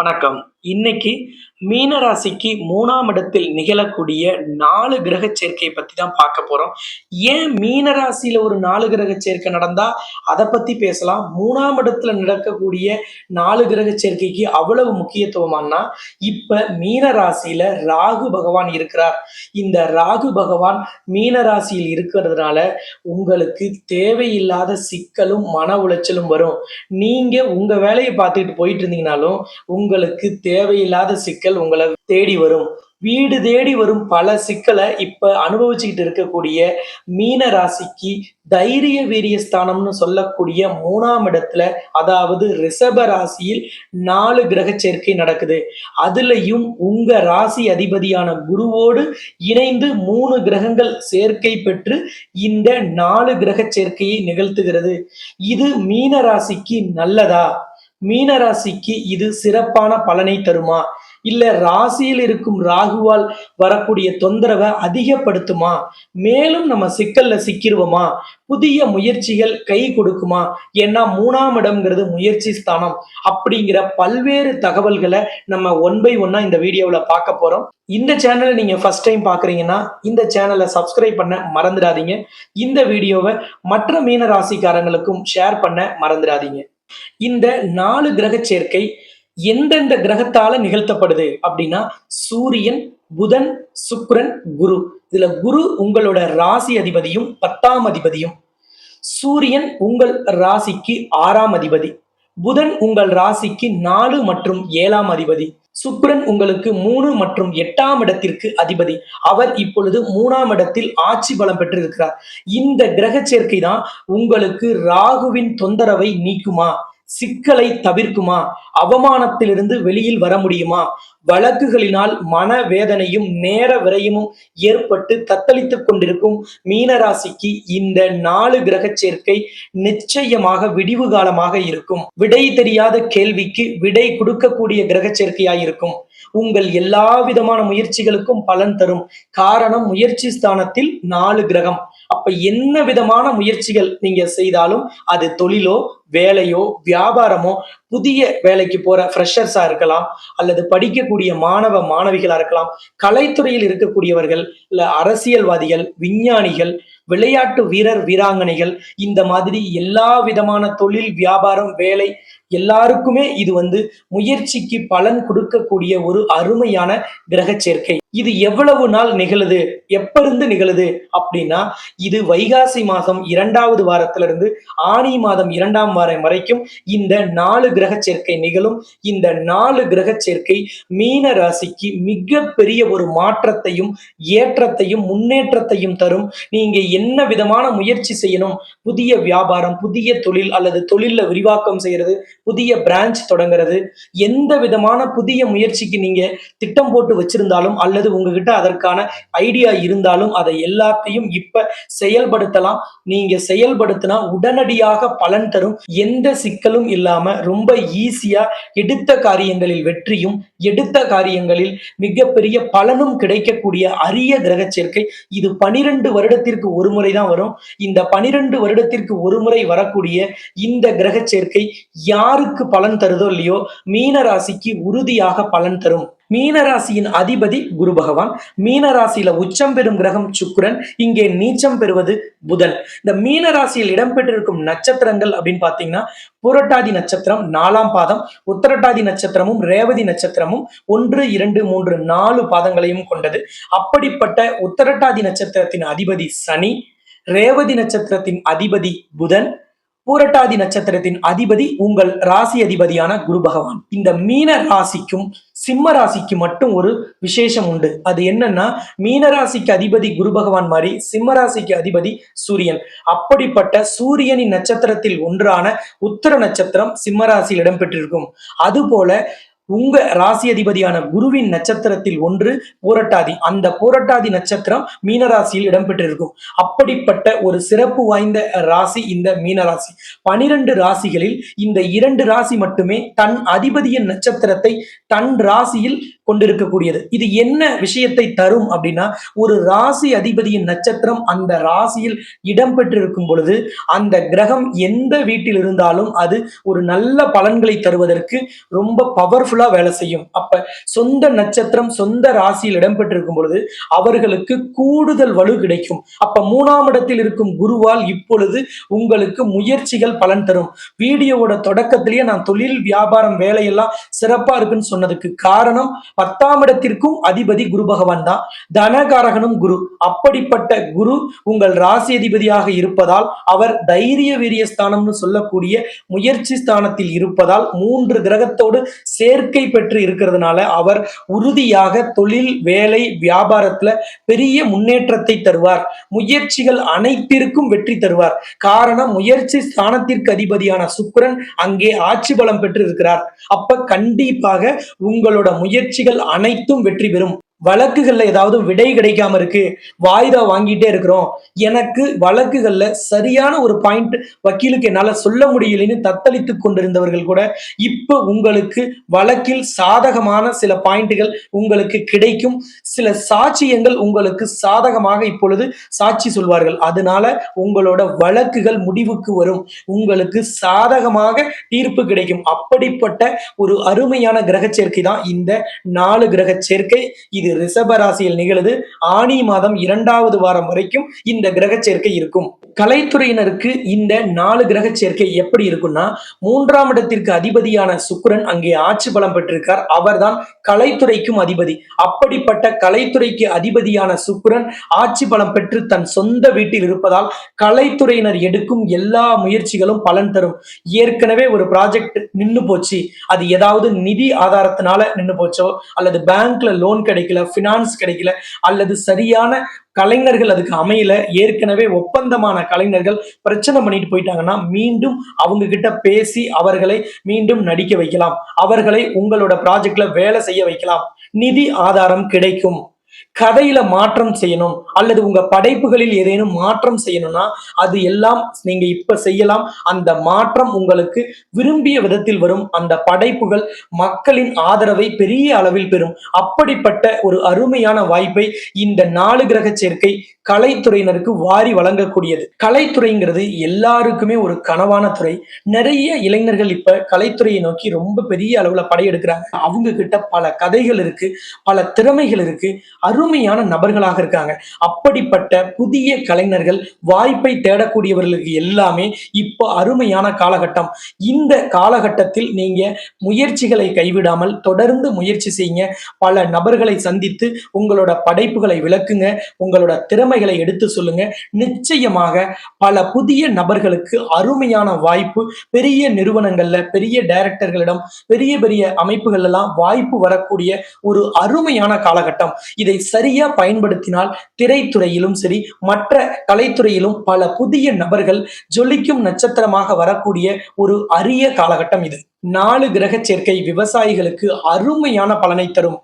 வணக்கம். இன்னைக்கு மீனராசிக்கு மூணாம் இடத்தில் நிகழக்கூடிய நாலு கிரக சேர்க்கையை பத்தி தான் பார்க்க போறோம். ஏன் மீனராசியில் ஒரு நாலு கிரக சேர்க்கை நடந்தா? அதை பத்தி பேசலாம். மூணாம் இடத்துல நடக்கக்கூடிய நாலு கிரக சேர்க்கைக்கு அவ்வளவு முக்கியத்துவமானா இப்ப மீனராசியில் ராகு பகவான் இருக்கிறார். இந்த ராகு பகவான் மீனராசியில் இருக்கிறதுனால உங்களுக்கு தேவையில்லாத சிக்கலும் மன உளைச்சலும் வரும். நீங்க உங்க வேலையை பார்த்துக்கிட்டு போயிட்டு இருந்தீங்கனாலும் உங்களுக்கு தேவையில்லாத சிக்கல் உங்களை தேடி வரும். வீடு தேடி வரும் பல சிக்கலை இப்ப அனுபவிச்சுக்கிட்டு இருக்கக்கூடிய மீன ராசிக்கு தைரிய வீரிய ஸ்தானம்னு சொல்லக்கூடிய மூணாம் இடத்துல அதாவது ரிஷப ராசியில் நாலு கிரக சேர்க்கை நடக்குது. அதுலயும் உங்க ராசி அதிபதியான குருவோடு இணைந்து மூணு கிரகங்கள் சேர்க்கை பெற்று இந்த நாலு கிரக சேர்க்கையை நிகழ்த்துகிறது. இது மீன ராசிக்கு நல்லதா? மீன ராசிக்கு இது சிறப்பான பலனை தருமா? இல்ல ராசியில் இருக்கும் ராகுவால் வரக்கூடிய தொந்தரவை அதிகப்படுத்துமா? மேலும் நம்ம சிக்கல்ல சிக்கிருவோமா? புதிய முயற்சிகள் கை கொடுக்குமா? ஏன்னா மூணாம் இடம்ங்கிறது முயற்சி ஸ்தானம். அப்படிங்கிற பல்வேறு தகவல்களை நம்ம ஒன் பை ஒன்னா இந்த வீடியோவில் பார்க்க போறோம். இந்த சேனலை நீங்க ஃபர்ஸ்ட் டைம் பாக்குறீங்கன்னா இந்த சேனலை சப்ஸ்கிரைப் பண்ண மறந்துடாதீங்க. இந்த வீடியோவை மற்ற மீன ராசிக்காரங்களுக்கும் ஷேர் பண்ண மறந்துடாதீங்க. இந்த நாலு கிரக சேர்க்கை எந்தெந்த கிரகத்தால நிகழ்த்தப்படுது அப்படின்னா சூரியன் புதன் சுக்ரன் குரு. இதுல குரு உங்களோட ராசி அதிபதியும் பத்தாம் அதிபதியும். சூரியன் உங்கள் ராசிக்கு ஆறாம் அதிபதி. புதன் உங்கள் ராசிக்கு நாலு மற்றும் ஏழாம் அதிபதி. சுக்கிரன் உங்களுக்கு மூணு மற்றும் எட்டாம் இடத்திற்கு அதிபதி. அவர் இப்பொழுது மூணாம் இடத்தில் ஆட்சி பலம் பெற்றிருக்கிறார். இந்த கிரக சேர்க்கை தான் உங்களுக்கு ராகுவின் தொந்தரவை நீக்குமா? சிக்கலை தவிர்க்குமா? அவமானத்திலிருந்து வெளியில் வர முடியுமா? வழக்குகளினால் மன வேதனையும் நேர விரயமும் ஏற்பட்டு தத்தளித்துக் கொண்டிருக்கும் மீனராசிக்கு இந்த நாலு கிரக சேர்க்கை நிச்சயமாக விடிவு காலமாக இருக்கும். விடை தெரியாத கேள்விக்கு விடை கொடுக்கக்கூடிய கிரக சேர்க்கையாயிருக்கும். உங்கள் எல்லா விதமான முயற்சிகளுக்கும் பலன் தரும். காரணம் முயற்சி ஸ்தானத்தில் நாலு கிரகம். அப்ப என்ன விதமான முயற்சிகள் நீங்க செய்தாலும் அது தொழிலோ வேலையோ வியாபாரமோ புதிய வேலைக்கு போற ஃப்ரெஷர்ஸா இருக்கலாம் அல்லது படிக்கக்கூடிய மாணவ மாணவிகளா இருக்கலாம் கலைத்துறையில் இருக்கக்கூடியவர்கள் இல்ல அரசியல்வாதிகள் விஞ்ஞானிகள் விளையாட்டு வீரர் வீராங்கனைகள் இந்த மாதிரி எல்லா விதமான தொழில் வியாபாரம் வேலை எல்லாருக்குமே இது வந்து முயற்சிக்கு பலன் கொடுக்கக்கூடிய ஒரு அருமையான கிரக சேர்க்கை. இது எவ்வளவு நாள் நிகழுது? எப்ப இருந்து நிகழுது? அப்படின்னா இது வைகாசி மாதம் இரண்டாவது வாரத்துல இருந்து ஆணி மாதம் இரண்டாம் வாரம் வரைக்கும் இந்த நாலு கிரக சேர்க்கை நிகழும். இந்த நாலு கிரக சேர்க்கை மீன ராசிக்கு மிக பெரிய ஒரு மாற்றத்தையும் ஏற்றத்தையும் முன்னேற்றத்தையும் தரும். நீங்க என்ன விதமான முயற்சி செய்யணும்? புதிய வியாபாரம் புதிய தொழில் அல்லது தொழில விரிவாக்கம் செய்யறது புதிய பிரான்ச் தொடங்குறது எந்த விதமான புதிய முயற்சிக்கு நீங்க திட்டம் போட்டு வச்சிருந்தாலும் அல்லது உங்ககிட்ட அதற்கான ஐடியா இருந்தாலும் அதை எல்லாத்தையும் இப்ப செயல்படுத்தலாம். நீங்க செயல்படுத்தினா உடனடியாக பலன் தரும். எந்த சிக்கலும் இல்லாம ரொம்ப ஈஸியா எடுத்த காரியங்களில் வெற்றியும் எடுத்த காரியங்களில் மிகப்பெரிய பலனும் கிடைக்கக்கூடிய அரிய கிரக சேர்க்கை. இது பனிரெண்டு வருடத்திற்கு ஒரு முறை தான் வரும். இந்த பனிரெண்டு வருடத்திற்கு ஒரு முறை வரக்கூடிய இந்த கிரக சேர்க்கை யாருக்கு பலன் தருதோ இல்லையோ மீன ராசிக்கு உறுதியாக பலன் தரும். மீனராசியின் அதிபதி குரு பகவான். மீனராசியில உச்சம் பெறும் கிரகம் சுக்கரன். இங்கே நீச்சம் பெறுவது புதன். இந்த மீனராசியில் இடம்பெற்றிருக்கும் நட்சத்திரங்கள் அப்படின்னு பாத்தீங்கன்னா புரட்டாதி நட்சத்திரம் நாலாம் பாதம் உத்தரட்டாதி நட்சத்திரமும் ரேவதி நட்சத்திரமும் ஒன்று இரண்டு மூன்று நாலு பாதங்களையும் கொண்டது. அப்படிப்பட்ட உத்தரட்டாதி நட்சத்திரத்தின் அதிபதி சனி ரேவதி நட்சத்திரத்தின் அதிபதி புதன். பூரட்டாதி நட்சத்திரத்தின் அதிபதி உங்கள் ராசி அதிபதியான குரு பகவான். இந்த மீன ராசிக்கும் சிம்ம ராசிக்கு மட்டும் ஒரு விசேஷம் உண்டு. அது என்னன்னா மீன ராசிக்கு அதிபதி குரு பகவான் மாதிரி சிம்ம ராசிக்கு அதிபதி சூரியன். அப்படிப்பட்ட சூரியனின் நட்சத்திரத்தில் ஒன்றான உத்தர நட்சத்திரம் சிம்ம ராசியில் இடம்பெற்றிருக்கும். அதுபோல உங்க ராசி அதிபதியான குருவின் நட்சத்திரத்தில் ஒன்று பூரட்டாதி. அந்த பூரட்டாதி நட்சத்திரம் மீனராசியில் இடம்பெற்றிருக்கும். அப்படிப்பட்ட ஒரு சிறப்பு வாய்ந்த ராசி இந்த மீனராசி பனிரெண்டு ராசிகளில் இந்த இரண்டு ராசி மட்டுமே தன் அதிபதியின் நட்சத்திரத்தை தன் ராசியில் கொண்டிருக்கக்கூடியது. இது என்ன விஷயத்தை தரும் அப்படின்னா ஒரு ராசி அதிபதியின் நட்சத்திரம் அந்த ராசியில் இடம்பெற்றிருக்கும் பொழுது அந்த கிரகம் எந்த வீட்டில் இருந்தாலும் அது ஒரு நல்ல பலன்களை தருவதற்கு ரொம்ப பவர்ஃபுல்லா வேலை செய்யும். அப்ப சொந்த நட்சத்திரம் சொந்த ராசியில் இடம்பெற்றிருக்கும் பொழுது அவர்களுக்கு கூடுதல் வலு கிடைக்கும். அப்ப மூணாம் இடத்தில் இருக்கும் குருவால் இப்பொழுது உங்களுக்கு முயற்சிகள் பலன் தரும். வீடியோவோட தொடக்கத்திலேயே நான் தொழில் வியாபாரம் வேலையெல்லாம் சிறப்பா இருக்குன்னு சொன்னதுக்கு காரணம் பத்தாம் இடத்திற்கும் அதிபதி குரு பகவான் தான். தனகாரகனும் குரு. அப்படிப்பட்ட குரு உங்கள் ராசி அதிபதியாக இருப்பதால் அவர் தைரிய வீரிய ஸ்தானம்னு சொல்லக்கூடிய முயற்சி ஸ்தானத்தில் இருப்பதால் மூன்று கிரகத்தோடு சேர்க்கை பெற்று இருக்கிறதுனால அவர் உறுதியாக தொழில் வேலை வியாபாரத்துல பெரிய முன்னேற்றத்தை தருவார். முயற்சிகள் அனைத்திற்கும் வெற்றி தருவார். காரணம் முயற்சி ஸ்தானத்திற்கு அதிபதியான சுக்கரன் அங்கே ஆட்சி பலம் பெற்று இருக்கிறார் அப்ப கண்டிப்பாக உங்களோட முயற்சி முயற்சிகள் அனைத்தும் வெற்றி பெறும். வழக்குகள்ல ஏதாவது விடை கிடைக்காம இருக்கு வாய்தா வாங்கிட்டே இருக்கிறோம். எனக்கு வழக்குகள்ல சரியான ஒரு பாயிண்ட் வக்கீலுக்கு என்னால சொல்ல முடியலைன்னு தத்தளித்து கொண்டிருந்தவர்கள் கூட இப்ப உங்களுக்கு வழக்கில் சாதகமான சில பாயிண்ட்டுகள் உங்களுக்கு கிடைக்கும். சில சாட்சியங்கள் உங்களுக்கு சாதகமாக இப்பொழுது சாட்சி சொல்வார்கள். அதனால உங்களோட வழக்குகள் முடிவுக்கு வரும். உங்களுக்கு சாதகமாக தீர்ப்பு கிடைக்கும். அப்படிப்பட்ட ஒரு அருமையான கிரக சேர்க்கை தான் இந்த நாலு கிரக சேர்க்கை. இது இது ரிஷப ராசியில் நிகழுது. ஆனி மாதம் இரண்டாவது வாரம் வரைக்கும் இந்த கிரக சேர்க்கை இருக்கும். கலைத்துறையினருக்கு இந்த நாலு கிரக சேர்க்கை எப்படி இருக்கும்னா மூன்றாம் இடத்திற்கு அதிபதியான சுக்கிரன் அங்கே ஆட்சி பலம் பெற்றிருக்கார். அவர்தான் கலைத்துறைக்கும் அதிபதி. அப்படிப்பட்ட கலைத்துறைக்கு அதிபதியான சுக்கிரன் ஆட்சி பலம் பெற்று தன் சொந்த வீட்டில் இருப்பதால் கலைத்துறையினர் எடுக்கும் எல்லா முயற்சிகளும் பலன் தரும். ஏற்கனவே ஒரு ப்ராஜெக்ட் நின்று போச்சு. அது ஏதாவது நிதி ஆதாரத்தினால நின்று போச்சோ அல்லது பேங்க்ல லோன் கிடைக்கல ஃபினான்ஸ் கிடைக்கல அல்லது சரியான கலைஞர்கள் அதுக்கு அமையல ஏற்கனவே ஒப்பந்தமான கலைஞர்கள் பிரச்சனை பண்ணிட்டு போயிட்டாங்கன்னா மீண்டும் அவங்க கிட்ட பேசி அவர்களை மீண்டும் நடிக்க வைக்கலாம். அவர்களை உங்களோட ப்ராஜெக்ட்ல வேலை செய்ய வைக்கலாம். நிதி ஆதாரம் கிடைக்கும். கதையில மாற்றம் செய்யணும் அல்லது உங்க படைப்புகளில் ஏதேனும் மாற்றம் செய்யணும்னா அது எல்லாம் நீங்க இப்ப செய்யலாம். அந்த மாற்றம் உங்களுக்கு விரும்பிய விதத்தில் வரும். அந்த படைப்புகள் மக்களின் ஆதரவை பெரிய அளவில் பெறும். அப்படிப்பட்ட ஒரு அருமையான வாய்ப்பை இந்த நாலு கிரக சேர்க்கை கலைத்துறையினருக்கு வாரி வழங்கக்கூடியது. கலைத்துறைங்கிறது எல்லாருக்குமே ஒரு கனவான துறை. நிறைய இளைஞர்கள் இப்ப கலைத்துறையை நோக்கி ரொம்ப பெரிய அளவுல படையெடுக்கிறாங்க. அவங்க கிட்ட பல கதைகள் இருக்கு பல திறமைகள் இருக்கு. அருமையான நபர்களாக இருக்காங்க. அப்படிப்பட்ட புதிய கலைஞர்கள் வாய்ப்பை தேடக்கூடியவர்களுக்கு எல்லாமே இப்போ அருமையான காலகட்டம். இந்த காலகட்டத்தில் நீங்க முயற்சிகளை கைவிடாமல் தொடர்ந்து முயற்சி செய்யுங்க. பல நபர்களை சந்தித்து உங்களோட படைப்புகளை விளக்குங்க. உங்களோட திறமைகளை எடுத்து சொல்லுங்க. நிச்சயமாக பல புதிய நபர்களுக்கு அருமையான வாய்ப்பு பெரிய நிறுவனங்கள்ல பெரிய டைரக்டர்களிடம் பெரிய பெரிய அமைப்புகள் எல்லாம் வாய்ப்பு வரக்கூடிய ஒரு அருமையான காலகட்டம். இது சரியா பயன்படுத்தினால் திரைத்துறையிலும் சரி மற்ற கலைத்துறையிலும் பல புதிய நபர்கள் ஜொலிக்கும் நட்சத்திரமாக வரக்கூடிய ஒரு அரிய காலகட்டம் இது. நாலு கிரக சேர்க்கை விவசாயிகளுக்கு அருமையான பலனை தரும்.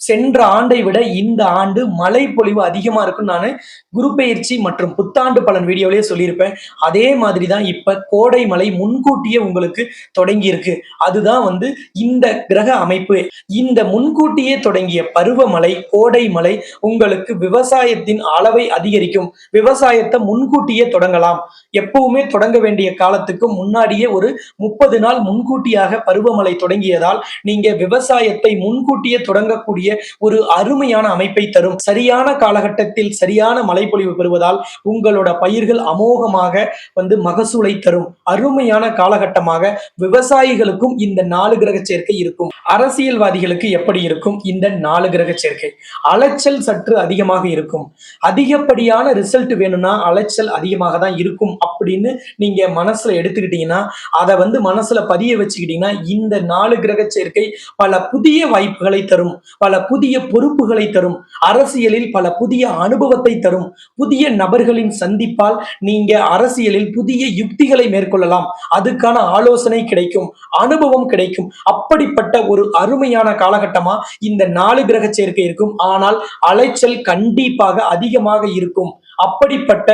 சென்ற ஆண்டை விட இந்த ஆண்டு மழை பொழிவு அதிகமாக இருக்கும்னு நான் குரு பயிற்சி மற்றும் புத்தாண்டு பலன் வீடியோலயே சொல்லியிருப்பேன். அதே மாதிரி தான் இப்போ கோடை மழை முன்கூட்டியே உங்களுக்கு தொடங்கி இருக்கு அதுதான் வந்து இந்த கிரக அமைப்பு. இந்த முன்கூட்டியே தொடங்கிய பருவமழை கோடை மழை உங்களுக்கு விவசாயத்தின் அளவை அதிகரிக்கும். விவசாயத்தை முன்கூட்டியே தொடங்கலாம். எப்பவுமே தொடங்க வேண்டிய காலத்துக்கு முன்னாடியே ஒரு முப்பது நாள் முன்கூட்டியாக பருவமழை தொடங்கியதால் நீங்க விவசாயத்தை முன்கூட்டியே தொடங்கக்கூடிய ஒரு அருமையான அமைப்பை தரும். சரியான காலகட்டத்தில் சரியான மழைப்பொழிவு பெறுவதால் உங்களோட பயிர்கள் அமோகமாக வந்து மகசூலை தரும். அருமையான காலகட்டமாக விவசாயிகளுக்கும் இந்த நாலு கிரக சேர்க்கை இருக்கும். அரசியல்வாதிகளுக்கு எப்படி இருக்கும்? இந்த நாலு கிரக சேர்க்கை. அலைச்சல் சற்று அதிகமாக இருக்கும். அதிகப்படியான ரிசல்ட் வேணும்னா அலைச்சல் அதிகமாக தான் இருக்கும் அப்படின்னு நீங்க மனசுல எடுத்துக்கிட்டீங்கன்னா அதை வந்து மனசுல பதிய வச்சுக்கிட்டீங்கன்னா இந்த நாலு கிரக சேர்க்கை பல புதிய வாய்ப்புகளை தரும். பல புதிய பொறுப்புகளை தரும். அரசியலில் பல புதிய அனுபவத்தை தரும். புதிய நபர்களின் சந்திப்பால் நீங்க அரசியலில் புதிய யுக்திகளை மேற்கொள்ளலாம். அதுக்கான ஆலோசனை கிடைக்கும். அனுபவம் கிடைக்கும். அப்படிப்பட்ட ஒரு அருமையான காலகட்டமா இந்த நாலு கிரக சேர்க்கை இருக்கும். ஆனால் அலைச்சல் கண்டிப்பாக அதிகமாக இருக்கும். அப்படிப்பட்ட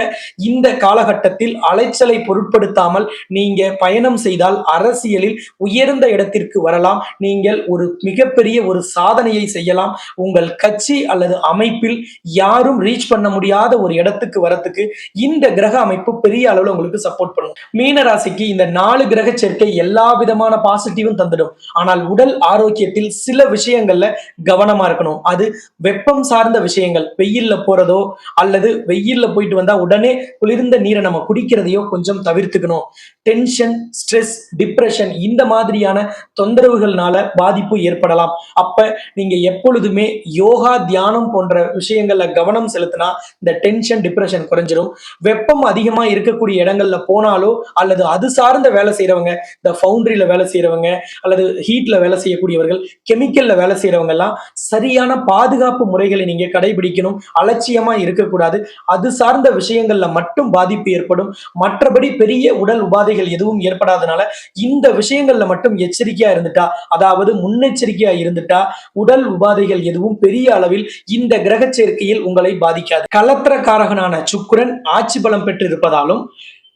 இந்த காலகட்டத்தில் அலைச்சலை பொருட்படுத்தாமல் நீங்க பயணம் செய்தால் அரசியலில் உயர்ந்த இடத்திற்கு வரலாம். நீங்கள் ஒரு மிகப்பெரிய ஒரு சாதனையை செய்யலாம். உங்கள் கட்சி அல்லது அமைப்பில் யாரும் ரீச் பண்ண முடியாத ஒரு இடத்துக்கு வரத்துக்கு இந்த கிரக அமைப்பு பெரிய அளவுல உங்களுக்கு சப்போர்ட் பண்ணும். மீன ராசிக்கு இந்த நாலு கிரக சேர்க்கை எல்லா விதமான பாசிட்டிவும் தந்துடும். ஆனால் உடல் ஆரோக்கியத்தில் சில விஷயங்கள்ல கவனமா இருக்கணும். அது வெப்பம் சார்ந்த விஷயங்கள். வெயில்ல போறதோ அல்லது வெயில் வெயில்ல போயிட்டு வந்தா உடனே குளிர்ந்த நீரை நம்ம குடிக்கிறதையோ கொஞ்சம் தவிர்த்துக்கணும். டென்ஷன் ஸ்ட்ரெஸ் டிப்ரெஷன் இந்த மாதிரியான தொந்தரவுகள்னால பாதிப்பு ஏற்படலாம். அப்ப நீங்க எப்பொழுதுமே யோகா தியானம் போன்ற விஷயங்கள்ல கவனம் செலுத்தினா இந்த டென்ஷன் டிப்ரெஷன் குறைஞ்சிரும். வெப்பம் அதிகமா இருக்கக்கூடிய இடங்கள்ல போனாலோ அல்லது அது சார்ந்த வேலை செய்யறவங்க இந்த ஃபவுண்டரியில வேலை செய்யறவங்க அல்லது ஹீட்ல வேலை செய்யக்கூடியவர்கள் கெமிக்கல்ல வேலை செய்யறவங்க எல்லாம் சரியான பாதுகாப்பு முறைகளை நீங்க கடைபிடிக்கணும். அலட்சியமா இருக்கக்கூடாது. அது சார்ந்த விஷயங்கள்ல மட்டும் பாதிப்பு ஏற்படும். மற்றபடி பெரிய உடல் உபாதைகள் எதுவும் ஏற்படாதனால இந்த விஷயங்கள்ல மட்டும் எச்சரிக்கையா இருந்துட்டா அதாவது முன்னெச்சரிக்கையா இருந்துட்டா உடல் உபாதைகள் எதுவும் பெரிய அளவில் இந்த கிரக சேர்க்கையில் உங்களை பாதிக்காது. கலத்திரக்காரகனான காரகனான ஆட்சி பலம் பெற்று இருப்பதாலும்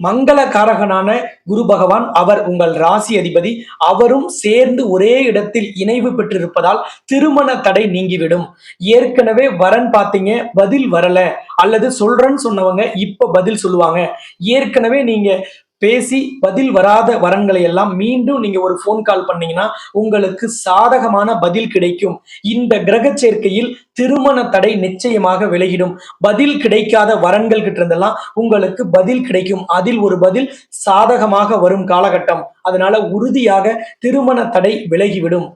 மங்கள காரகனான குரு பகவான் அவர் உங்கள் ராசி அதிபதி அவரும் சேர்ந்து ஒரே இடத்தில் இணைவு பெற்றிருப்பதால் திருமண தடை நீங்கிவிடும். ஏற்கனவே வரன் பார்த்தீங்க பதில் வரல. அல்லது சொல்றேன்னு சொன்னவங்க இப்ப பதில் சொல்லுவாங்க. ஏற்கனவே நீங்க பேசி பதில் வராத வரன்களை எல்லாம் மீண்டும் நீங்க ஒரு ஃபோன் கால் பண்ணீங்கன்னா உங்களுக்கு சாதகமான பதில் கிடைக்கும். இந்த கிரக சேர்க்கையில் திருமண தடை நிச்சயமாக விலகிடும். பதில் கிடைக்காத வரன்கள் கிட்ட இருந்தெல்லாம் உங்களுக்கு பதில் கிடைக்கும். அதில் ஒரு பதில் சாதகமாக வரும் காலகட்டம். அதனால உறுதியாக திருமண தடை விலகிவிடும்.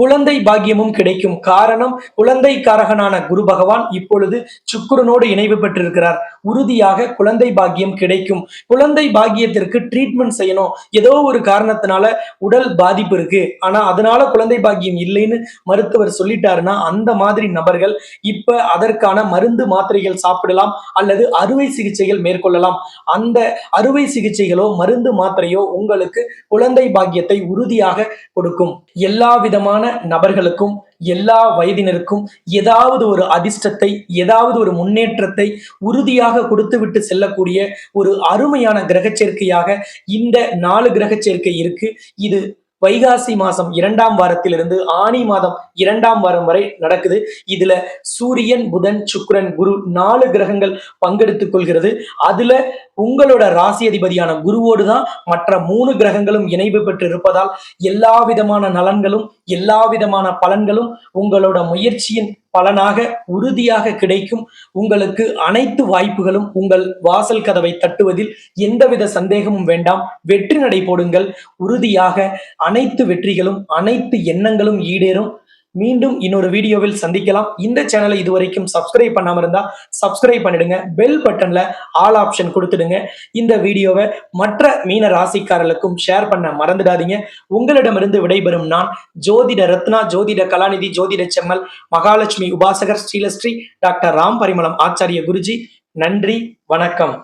குழந்தை பாக்கியமும் கிடைக்கும் காரணம் குழந்தை காரகனான குரு பகவான் இப்பொழுது சுக்குரனோடு இணைவு பெற்றிருக்கிறார். உறுதியாக குழந்தை பாக்கியம் கிடைக்கும். குழந்தை பாக்கியத்திற்கு ட்ரீட்மெண்ட் செய்யணும். ஏதோ ஒரு காரணத்தினால உடல் பாதிப்பு இருக்கு. ஆனா அதனால குழந்தை பாக்கியம் இல்லைன்னு மருத்துவர் சொல்லிட்டாருன்னா அந்த மாதிரி நபர்கள் இப்ப அதற்கான மருந்து மாத்திரைகள் சாப்பிடலாம் அல்லது அறுவை சிகிச்சைகள் மேற்கொள்ளலாம். அந்த அறுவை சிகிச்சைகளோ மருந்து மாத்திரையோ உங்களுக்கு குழந்தை பாக்கியத்தை உறுதியாக கொடுக்கும். எல்லா விதமான நபர்களுக்கும் எல்லா வயதினருக்கும் ஏதாவது ஒரு அதிர்ஷ்டத்தை ஏதாவது ஒரு முன்னேற்றத்தை உறுதியாக கொடுத்துவிட்டு செல்லக்கூடிய ஒரு அருமையான கிரக சேர்க்கையாக இந்த நாலு கிரக சேர்க்கை இருக்கு. இது வைகாசி மாசம் இரண்டாம் வாரத்திலிருந்து ஆணி மாதம் இரண்டாம் வாரம் வரை நடக்குது. இதுல சூரியன் புதன் சுக்ரன் குரு நாலு கிரகங்கள் பங்கெடுத்துக் கொள்கிறது. அதுல உங்களோட ராசி அதிபதியான குருவோடு தான் மற்ற மூணு கிரகங்களும் இணைவு பெற்று இருப்பதால் எல்லா விதமான நலன்களும் எல்லா விதமான பலன்களும் உங்களோட முயற்சியின் பலனாக உறுதியாக கிடைக்கும். உங்களுக்கு அனைத்து வாய்ப்புகளும் உங்கள் வாசல் கதவை தட்டுவதில் எந்தவித சந்தேகமும் வேண்டாம். வெற்றி நடை போடுங்கள். உறுதியாக அனைத்து வெற்றிகளும் அனைத்து எண்ணங்களும் ஈடேறும். மீண்டும் இன்னொரு வீடியோவில் சந்திக்கலாம். இந்த சேனலை இதுவரைக்கும் சப்ஸ்கிரைப் பண்ணாமல் இருந்தால் சப்ஸ்கிரைப் பண்ணிடுங்க. பெல் பட்டனில் ஆல் ஆப்ஷன் கொடுத்துடுங்க. இந்த வீடியோவை மற்ற மீன ராசிக்காரர்களுக்கும் ஷேர் பண்ண மறந்துடாதீங்க. உங்களிடமிருந்து விடைபெறும் நான் ஜோதிட ரத்னா ஜோதிட கலாநிதி ஜோதிட செம்மல் மகாலட்சுமி உபாசகர் ஸ்ரீலஸ்ரீ டாக்டர் ராம் பரிமளம் ஆச்சாரிய குருஜி. நன்றி வணக்கம்.